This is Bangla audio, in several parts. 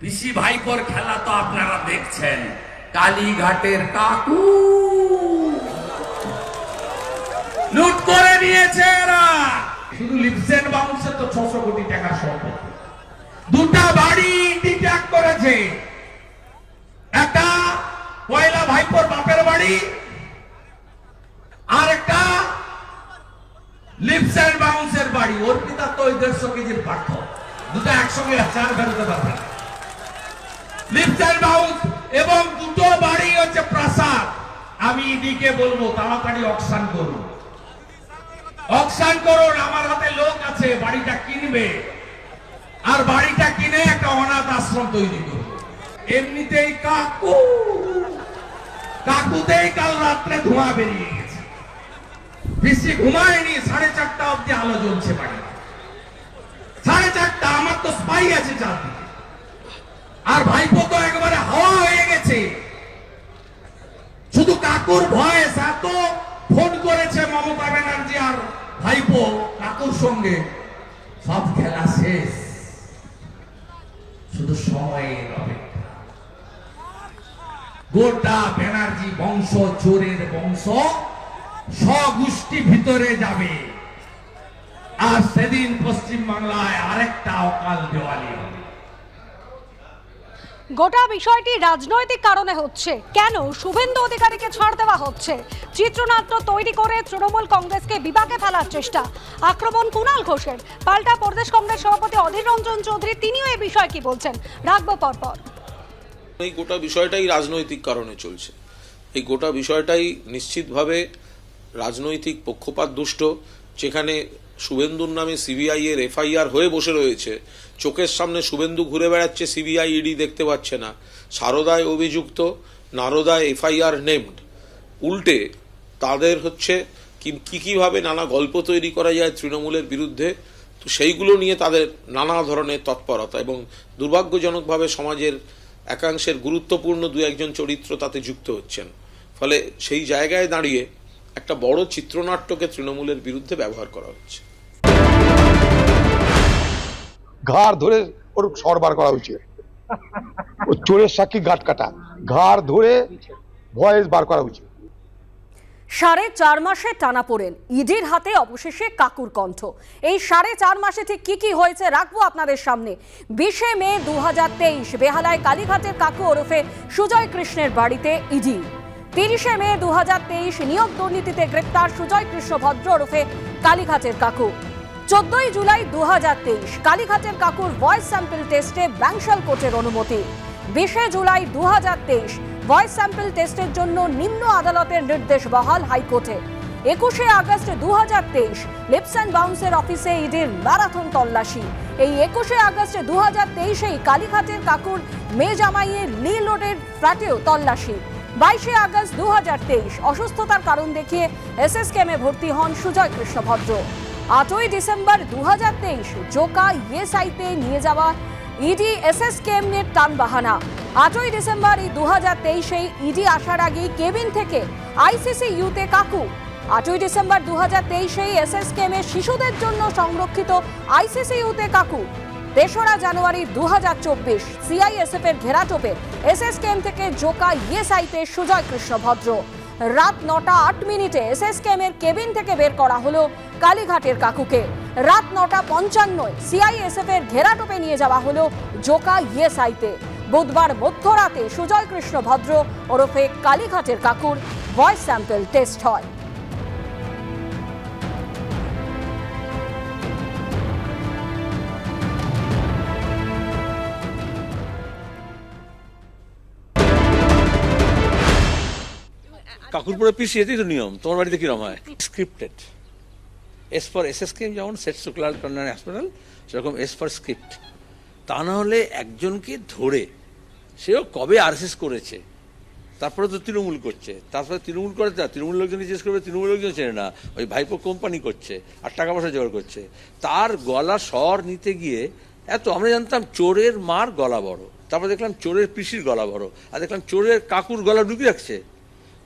পিসি ভাইপোর খেলা তো আপনারা দেখছেন। কালীঘাটের কাকু। লুট করে নিয়েছে এরা। শুধু লিপসেন বাউন্সে তো ছশো কোটি টাকা সম্পত্তি দুটা বাড়ি ডিট্যাক করেছে। একটা পয়লা ভাইপোর বাপের বাড়ি আর একটা লিপস অ্যান্ড বাউন্সের বাড়ি। অর্পিতা তো ওই দেড়শো কেজির পাঠ্য দুটো একসঙ্গে চার ফেলতে পারবে না লিপস অ্যান্ড বাউন্স এবং দুটো বাড়ি হচ্ছে প্রাসাদ। আমি ইডিকে বলব, তাড়াতাড়ি অকশান করুন অকশান করুন আমার হাতে লোক আছে, বাড়িটা কিনবে। আর বাড়িটা কিনে একটা অনাথ আশ্রম তৈরি করবে এমনিতেই কাকু, কাকুতেই কাল রাত্রে ধোঁয়া বেরিয়ে গেছে। বেশি ঘুমায়নি, সাড়ে চারটা অব্দি আলো জ্বলছে বাড়ি সাড়ে চারটা, আমার তো স্পাই আছে চারদিকে। আর ভাইপো তো একেবারে হাওয়া হয়ে গেছে। শুধু কাকুর ভয়েস, এত ফোন করেছে মমতা ব্যানার্জি আর ভাইপো কাকুর সঙ্গে। সব খেলা শেষ। শুধু সময়ের অপেক্ষা। গোটা ব্যানার্জি বংশ, চোরের বংশ স্বগোষ্ঠী ভিতরে যাবে। আর সেদিন পশ্চিম বাংলায় আরেকটা অকাল দেওয়ালি হবে। গোটা বিষয়টি রাজনৈতিক কারণে হচ্ছে। কেন শুভেন্দু অধিকারীকে ছাড় দেওয়া হচ্ছে? চিত্রনাট্য তৈরি করে তৃণমূল কংগ্রেসকে বিপাকে ফেলার চেষ্টা। আক্রমণ কুণাল ঘোষের। পাল্টা প্রদেশ কংগ্রেস সভাপতি অধীর রঞ্জন চৌধুরী, তিনিও এই বিষয়ে কি বলছেন? রাখব পরপর। এই গোটা বিষয়টাই রাজনৈতিক কারণে চলছে। এই গোটা বিষয়টাই নিশ্চিতভাবে রাজনৈতিক পক্ষপাত দুষ্ট যেখানে শুভেন্দুর নামে সিবিআই এর এফআইআর হয়ে বসে রয়েছে। চোখের সামনে শুভেন্দু ঘুরে বেড়াচ্ছে সিবিআই ইডি দেখতে পাচ্ছে না। সারদায় অভিযুক্ত, নারদায় এফআইআর নেমড উল্টে তাদের হচ্ছে কি কি, কীভাবে নানা গল্প তৈরি করা যায় তৃণমূলের বিরুদ্ধে, তো সেইগুলো নিয়ে তাদের নানা ধরনের তৎপরতা এবং দুর্ভাগ্যজনকভাবে সমাজের একাংশের গুরুত্বপূর্ণ দু একজন চরিত্র তাতে যুক্ত হচ্ছেন। ফলে সেই জায়গায় দাঁড়িয়ে একটা বড় চিত্রনাট্যকে তৃণমূলের বিরুদ্ধে ব্যবহার করা হচ্ছে। ঘাড় ধরে ওর সরবার করা উচিত ও চোরের সাক্ষী গাট কাটা। ঘাড় ধরে ভয়েস বার করা উচিত সাড়ে চার মাসে টানা পড়েন। ইডির হাতে অবশেষে কাকুর কণ্ঠ। এই সাড়ে চার মাসে ঠিক কি কি হয়েছে রাখব আপনাদের সামনে। বিশে মে দু হাজার তেইশ, বেহালায় কালীঘাটের কাকু ওরফে সুজয় কৃষ্ণের বাড়িতে ইডি। তিরিশে মে দু হাজার তেইশ, নিয়োগ দুর্নীতিতে গ্রেপ্তার সুজয় কৃষ্ণ ভদ্র ওরফে কালীঘাটের কাকু। চোদ্দই জুলাই দুহাজার তেইশ, কালীঘাটের কাকুর ভয়েস স্যাম্পল টেস্টে ব্যাংশাল কোর্টের অনুমতি। বিশে জুলাই দুহাজার তেইশ, ভয়েস স্যাম্পল টেস্টের জন্য নিম্ন আদালতের নির্দেশ বহাল হাইকোর্টে। একুশে আগস্ট দু হাজার তেইশ, লিপস অ্যান্ড বাউন্সের অফিসে ইডির ম্যারাথন তল্লাশি। এই একুশে আগস্ট দু হাজার তেইশেই কালীঘাটের কাকুর মে জামাইয়ের লি রোডের ফ্ল্যাটেও তল্লাশি। বাইশে আগস্ট দু হাজার তেইশ, অসুস্থতার কারণ দেখিয়ে এসএস কেমে ভর্তি হন সুজয় কৃষ্ণ ভদ্র আটই ডিসেম্বর দু হাজার তেইশ জোকা ইএসআইতে নিয়ে যাওয়া ইডি এসএস কেএমের টান বাহানা আটই ডিসেম্বর দু হাজার তেইশে ইডি আসার আগেই কেবিন থেকে আইসিসি ইউতে কাকু। আটই ডিসেম্বর দু হাজার তেইশে এসএস কেএমের শিশুদের জন্য সংরক্ষিত আইসিসি ইউতে কাকু। তেসরা জানুয়ারি দু হাজার চব্বিশ সিআইএসএফ এর ঘেরাটোপে কেএম থেকে জোকা ইএসআইতে সুজয় কৃষ্ণ ভদ্র। রাত নটা আট মিনিটে এসএস কেএমের কেবিন থেকে বের করা হলো কালীঘাটের কাকুকে। রাত নটা পঞ্চান্নয় সিআইএসএফ এর ঘেরাটোপে নিয়ে যাওয়া হলো জোকা ইএসআইতে। বুধবার মধ্যরাতে সুজয় কৃষ্ণ ভদ্র ওরফে কালীঘাটের কাকুর ভয়েস স্যাম্পল টেস্ট হয়। কাকুরপুরে পিসি এটাই তো নিয়ম তোমার বাড়িতে কিরম হয়? Scripted S for S S came যেমন সেট শুক্লাল কল্যাণ হসপিটাল সেরকম এস ফর স্ক্রিপ্ট তা না হলে একজনকে ধরে, সেও কবে আরএসএস করেছে? তারপরে তো তৃণমূল করছে। তারপরে তৃণমূল করে তা, তৃণমূল লোকজন জিজ্ঞেস করবে, তৃণমূল লোকজন চেনে না। ওই ভাইপো কোম্পানি করছে আর টাকা পয়সা জোগাড় করছে। তার গলা স্বর নিতে গিয়ে, এত আমরা জানতাম চোরের মার গলা বড়। তারপর দেখলাম চোরের পিসির গলা বড়। আর দেখলাম চোরের কাকুর গলা ডুবি রাখছে।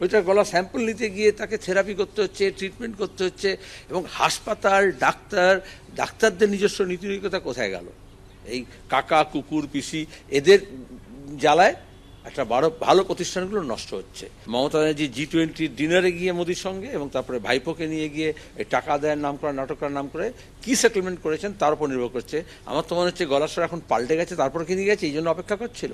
ওইটার গলা স্যাম্পল নিতে গিয়ে তাকে থেরাপি করতে হচ্ছে ট্রিটমেন্ট করতে হচ্ছে, এবং হাসপাতাল, ডাক্তার, ডাক্তারদের নিজস্ব নীতিনৈতিকতা কোথায় গেল? এই কাকা, কুকুর, পিসি, এদের জ্বালায় একটা বড় ভালো প্রতিষ্ঠানগুলো নষ্ট হচ্ছে। মমতা ব্যানার্জি জি টোয়েন্টি ডিনারে গিয়ে মোদির সঙ্গে এবং তারপরে ভাইপোকে নিয়ে গিয়ে এই টাকা দেওয়ার নাম করে, নাটক করার নাম করে কি সেটেলমেন্ট করেছেন তার উপর নির্ভর করছে। আমার তো মনে হচ্ছে গলাস্বর এখন পাল্টে গেছে, তারপর কিনে গেছে, এই জন্য অপেক্ষা করছিল।